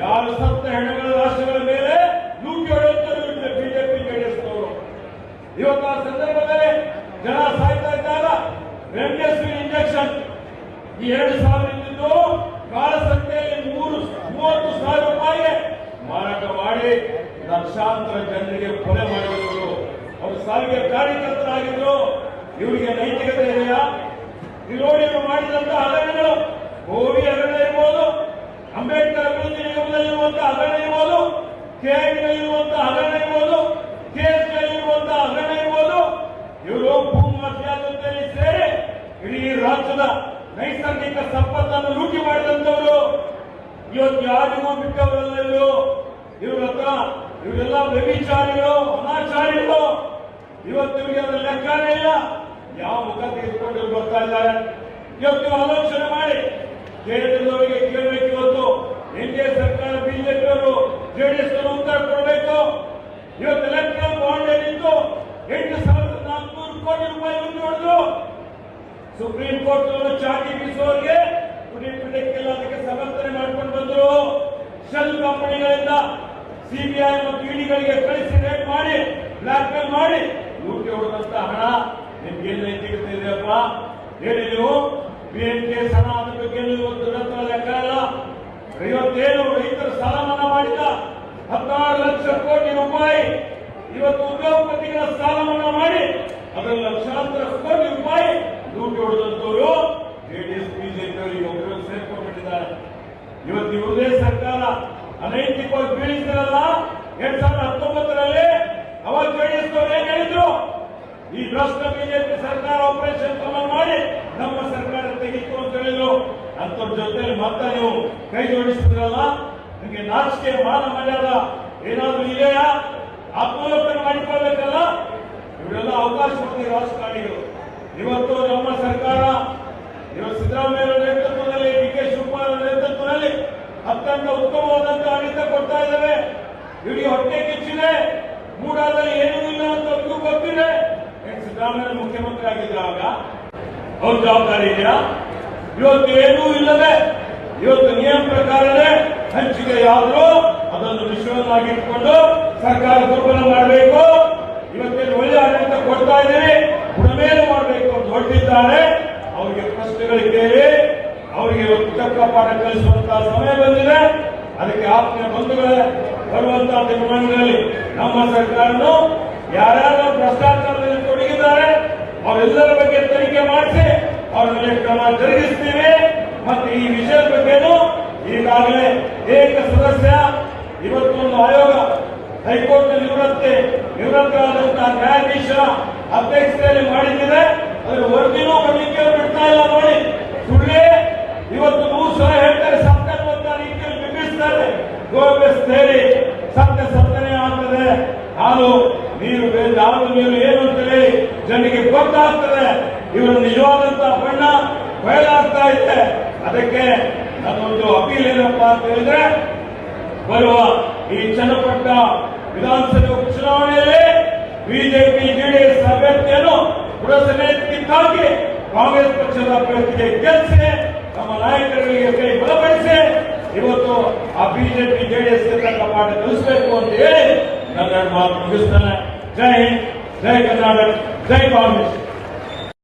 ಯಾರು ಸತ್ತ ಹೆಣ್ಣುಗಳ ರಾಷ್ಟ್ರಗಳ ಮೇಲೆ ಲೂಟಿ ಹೊಡೆಯುತ್ತಾರೆ ಬಿಜೆಪಿ ಜೆಡಿಎಸ್ನವರು ಇವತ್ತು ಆ ಸಂದರ್ಭದಲ್ಲಿ ಜನ ಸಾಯ್ತಾ ಇದ್ದಾಗ ರೆಮ್ಡೆಸಿವಿರ್ ಇಂಜೆಕ್ಷನ್. ಈ ಎರಡು ಸಾವಿರ ಇದ್ದಿದ್ದು ಕಾಲಸಂತೆಯಲ್ಲಿ ಮೂರು, ಮೂವತ್ತು ಸಾವಿರ ರೂಪಾಯಿ ಮಾರಾಟ ಮಾಡಿ ಲಕ್ಷಾಂತರ ಜನರಿಗೆ ಕೊಲೆ ಮಾಡಿದ್ರು. ಅವರು ಸಾವಿಗೆ ಕಾರ್ಯಕರ್ತರಾಗಿದ್ರು. ಇವರಿಗೆ ನೈತಿಕತೆ ಇದೆಯಾ? ವಿರೋಧಿಗಳು ಮಾಡಿದಂತ ಹಗರಣಗಳು ಗೋವಿ ಹಗರಣ ಇರ್ಬೋದು ಅಂಬೇಡ್ಕರ್ ಅಭಿವೃದ್ಧಿ ನಿಗಮದಲ್ಲಿರುವಂತಹ ಹಗರಣ ಇರ್ಬೋದು ಕೆಐಡಿನಲ್ಲಿರುವಂತಹ ಹಗರಣ ಇರ್ಬೋದು ಕೆಎಸ್ನಲ್ಲಿರುವಂತಹ ಹಗರಣ ಇರ್ಬೋದು. ಇವರು ಭೂಮಾಫಿಯಾ ಜೊತೆಯಲ್ಲಿ ಸೇರಿ ಇಡೀ ರಾಜ್ಯದ ನೈಸರ್ಗಿಕ ಸಂಪತ್ತನ್ನು ಲೂಟಿ ಮಾಡಿದಂತವರು ಇವತ್ತು ಯಾರಿಗೂ ಬಿಟ್ಟವರಲ್ಲ ಇವರು ಇವ್ರ ಹತ್ರ ಇವರೆಲ್ಲ ವ್ಯಭಿಚಾರಿಗಳು, ಅನಾಚಾರಿಗಳು. ಇವತ್ತು ಇವರಿಗೆ ಅದರ ಲೆಕ್ಕನೇ ಇಲ್ಲ. ಯಾವ ಮುಖ ತೆಗೆದುಕೊಂಡು ಬರ್ತಾ ಇದ್ದಾರೆ? ಇವತ್ತು ಆಲೋಚನೆ ಮಾಡಿ ಕೇರಳದವರಿಗೆ ಕೇಳಬೇಕು ಇವತ್ತು ಎನ್ ಡಿ ಎ ಸರ್ಕಾರ, ಬಿಜೆಪಿ ಅವರು ಜೆಡಿಎಸ್ ಅವರು ಉತ್ತರ ಕೊಡಬೇಕು. ಇವತ್ತು ಎಲೆಕ್ಟ್ರಲ್ ಬಾಂಡ್ ಏನಿತ್ತು? ಎಂಟು ಸಾವಿರದ ನಾಲ್ಕುನೂರು ಕೋಟಿ ರೂಪಾಯಿ ಉಂಟು ಹೊಡೆದ್ರು ಸುಪ್ರೀಂ ಕೋರ್ಟ್ ಅವರು ಚಾಟಿ ಬೀಸುವವರಿಗೆ ಪುಡಿ ಪಿಡಕ್ಕೆಲ್ಲ ಅದಕ್ಕೆ ಸಮರ್ಥನೆ ಮಾಡ್ಕೊಂಡು ಬಂದರು. ಶೆಲ್ ಕಂಪನಿಗಳಿಂದ ಸಿಬಿಐ ಮತ್ತು ಇಡಿಗಳಿಗೆ ಕಳಿಸಿ ರೇಟ್ ಮಾಡಿ, ಬ್ಲಾಕ್ ಮೇಲ್ ಮಾಡಿ ಲೂಟಿ ಹೊಡೆದಂತ ಹಣ ನಿಮ್ಗೆ ಎಲ್ಲ ನೈತಿಕತೆ ಇದೆಯಪ್ಪ ಹೇಳಿ ನೀವು. ಪಿ ಎಂ ಕೆ ಹಣ ಅದ್ರ ಬಗ್ಗೆ ನೀವು ಇವತ್ತು ನನ್ನ ಹತ್ರ ಲೆಕ್ಕ ಇಲ್ಲ ಇವತ್ತೇನು ರೈತರ ಸಾಲ ಮನ್ನಾ ಮಾಡಿದ ಹದಿನಾರು ಲಕ್ಷ ಕೋಟಿ ರೂಪಾಯಿ ಇವತ್ತು ಉದ್ಯೋಗಪತಿಗಳ ಸಾಲ ಮನ್ನಾ ಮಾಡಿ ಅದರ ಲಕ್ಷಾಂತರ ಕೋಟಿ ರೂಪಾಯಿ ಲೂಟಿ ಹೊಡೆದಂತವರು ಜೆಡಿಎಸ್ ಬಿಜೆಪಿ ಒಬ್ಬರು ಸೇರ್ಕೊಂಡ್ಬಿಟ್ಟಿದ್ದಾರೆ. ಇವತ್ತು ಇವರದೇ ಸರ್ಕಾರ ಅನೈತಿಕವಾಗಿ ಬೀಳಿಸಿದ್ರಲ್ಲ ಎರಡ್ ಸಾವಿರದ ಹತ್ತೊಂಬತ್ತರಲ್ಲಿ ಅವಾಗ ಜೆಡಿಎಸ್ ಅವರು ಏನ್ ಹೇಳಿದ್ರು? ಈ ಭ್ರಷ್ಟ ಬಿಜೆಪಿ ಸರ್ಕಾರ ಆಪರೇಷನ್ ಕಮಲ್ ಮಾಡಿ ನಮ್ಮ ಸರ್ಕಾರ ತೆಗಿತು ಅಂತ ಹೇಳಿದ್ರು. ಅಂತವ್ರ ಜೊತೆಲಿ ಮತ್ತೆ ನೀವು ಕೈ ಜೋಡಿಸಿದ್ರಲ್ಲ? ನಿಮಗೆ ನಾಚಿಕೆ ಮಾನ ಮರ್ಯಾದ ಏನಾದ್ರೂ ಇದೆಯಾ? ಆತ್ಮಲೋಕನ ಮಾಡಿಕೊಳ್ಬೇಕಲ್ಲ? ಇವರೆಲ್ಲ ಅವಕಾಶವಾದಿ ರಾಜಕಾರಣಿಗಳು. ಇವತ್ತು ನಮ್ಮ ಸರ್ಕಾರ ಇವತ್ತು ಸಿದ್ದರಾಮಯ್ಯ ನೇತೃತ್ವದಲ್ಲಿ, ಡಿ ಕೆ ಶಿವಕುಮಾರ್ ನೇತೃತ್ವದಲ್ಲಿ ಅತ್ಯಂತ ಉತ್ತಮವಾದಂತ ಆಡಳಿತ ಕೊಡ್ತಾ ಇದ್ದಾರೆ ಇಡೀ ಹೊಟ್ಟೆ ಕಿಚ್ಚಿದೆ. ಮೂಡಾದಲ್ಲಿ ಏನೂ ಇಲ್ಲ ಅಂತ ಗೊತ್ತಿದೆ. ಸಿದ್ದರಾಮಯ್ಯ ಮುಖ್ಯಮಂತ್ರಿ ಆಗಿದ್ದಾಗ ಆಗ ಅವ್ರ ಜವಾಬ್ದಾರಿ ಇದೆಯಾ? ಇವತ್ತು ಏನೂ ಇಲ್ಲದೆ, ಇವತ್ತು ನಿಯಮ ಪ್ರಕಾರನೇ ಹಂಚಿಕೆ ಯಾದ್ರು ಅದನ್ನು ವಿಶ್ವವನ್ನಾಗಿಟ್ಟುಕೊಂಡು ಸರ್ಕಾರ ದುರ್ಬಲ ಮಾಡಬೇಕು. ಇವತ್ತೇನು ಒಳ್ಳೆ ಆಡಳಿತ ಕೊಡ್ತಾ ಇದ್ದೀವಿ ಗುಣಮೇಲೆ ಮಾಡಬೇಕು ಅಂತ ಹೊರಟಿದ್ದಾರೆ. ಅವರಿಗೆ ಪ್ರಶ್ನೆಗಳು ಕೇಳಿ, ಅವರಿಗೆ ತಕ್ಕ ಪಾಠ ಕಲಿಸುವಂತಹ ಸಮಯ ಬಂದಿದೆ. ಅದಕ್ಕೆ ಆತ್ಮೀಯ ಬಂಧುಗಳೇ ಬರುವಂತಹ ದಿನಮಾನಗಳಲ್ಲಿ ನಮ್ಮ ಸರ್ಕಾರನು ಯಾರ್ಯಾರು ಭ್ರಷ್ಟಾಚಾರದಲ್ಲಿ ತೊಡಗಿದ್ದಾರೆ, ಅವರೆಲ್ಲರ ಬಗ್ಗೆ ತನಿಖೆ ಮಾಡಿಸಿ ಅವರ ಕ್ರಮ ಜರುಗಿಸ್ತೇವೆ ಮತ್ತೆ ಈ ವಿಷಯದ ಬಗ್ಗೆನೂ ಈಗಾಗಲೇ ಏಕ ಸದಸ್ಯ, ಇವತ್ತೊಂದು ಆಯೋಗ ಹೈಕೋರ್ಟ್ ನಿವೃತ್ತಿ, ನಿವೃತ್ತರಾದಂತಹ ನ್ಯಾಯಾಧೀಶರ ಅಧ್ಯಕ್ಷತೆಯಲ್ಲಿ ಮಾಡಿದ್ದೇವೆ ಅದರ ವರದಿನೂ ಬರಲಿಕ್ಕೆ ಬಿಡ್ತಾ ಇಲ್ಲ ನೋಡಿ. ಸುಳ್ಳೇ, ಇವತ್ತು ನೂರು ಸಲ ಹೇಳ್ತಾರೆ ಅಂತ ರೀತಿಯಲ್ಲಿ ಬಿಂಬಿಸ್ತಾರೆ. ಗೋಬೆಸ್ ಸೇರಿ ಸತ್ಯ ಸತ್ಯನೇ ಆಗ್ತದೆ. ಹಾಲು, ನೀರು ಹಾಲು, ನೀರು ಏನು ಅಂತೇಳಿ ಜನರಿಗೆ ಗೊತ್ತಾಗ್ತದೆ. ಇವರ ನಿಜವಾದಂತ ಬಣ್ಣ ಬಯಲಾಗ್ತಾ ಇದೆ ಅದಕ್ಕೆ ನನ್ನೊಂದು ಅಪೀಲ್ ಏನಪ್ಪಾ ಅಂತ ಹೇಳಿದ್ರೆ, ಬರುವ ಈ ಚನ್ನಪಟ್ಟ ವಿಧಾನಸಭೆ ಉಪಚುನಾವಣೆಯಲ್ಲಿ ಬಿಜೆಪಿ, ಜೆಡಿಎಸ್ ಅಭ್ಯರ್ಥಿಯನ್ನು ಪುರಸಭೆಯಕ್ಕಾಗಿ ಕಾಂಗ್ರೆಸ್ ಪಕ್ಷದ ಅಭ್ಯರ್ಥಿಗೆ ಗೆಲ್ಲಿಸಿ, ನಮ್ಮ ನಾಯಕರಿಗೆ ಕೈ ಬಲಪಡಿಸಿ, ಇವತ್ತು ಆ ಬಿಜೆಪಿ, ಜೆಡಿಎಸ್ ತಕ್ಕ ಪಾಠ ಕಲಿಸಬೇಕು ಅಂತ ಹೇಳಿ ನನ್ನ ಮಾತು ಮುಗಿಸ್ತಾನೆ. ಜೈ ಹಿಂದ್, ಜೈ ಕರ್ನಾಟಕ, ಜೈ ಕಾಂಗ್ರೆಸ್.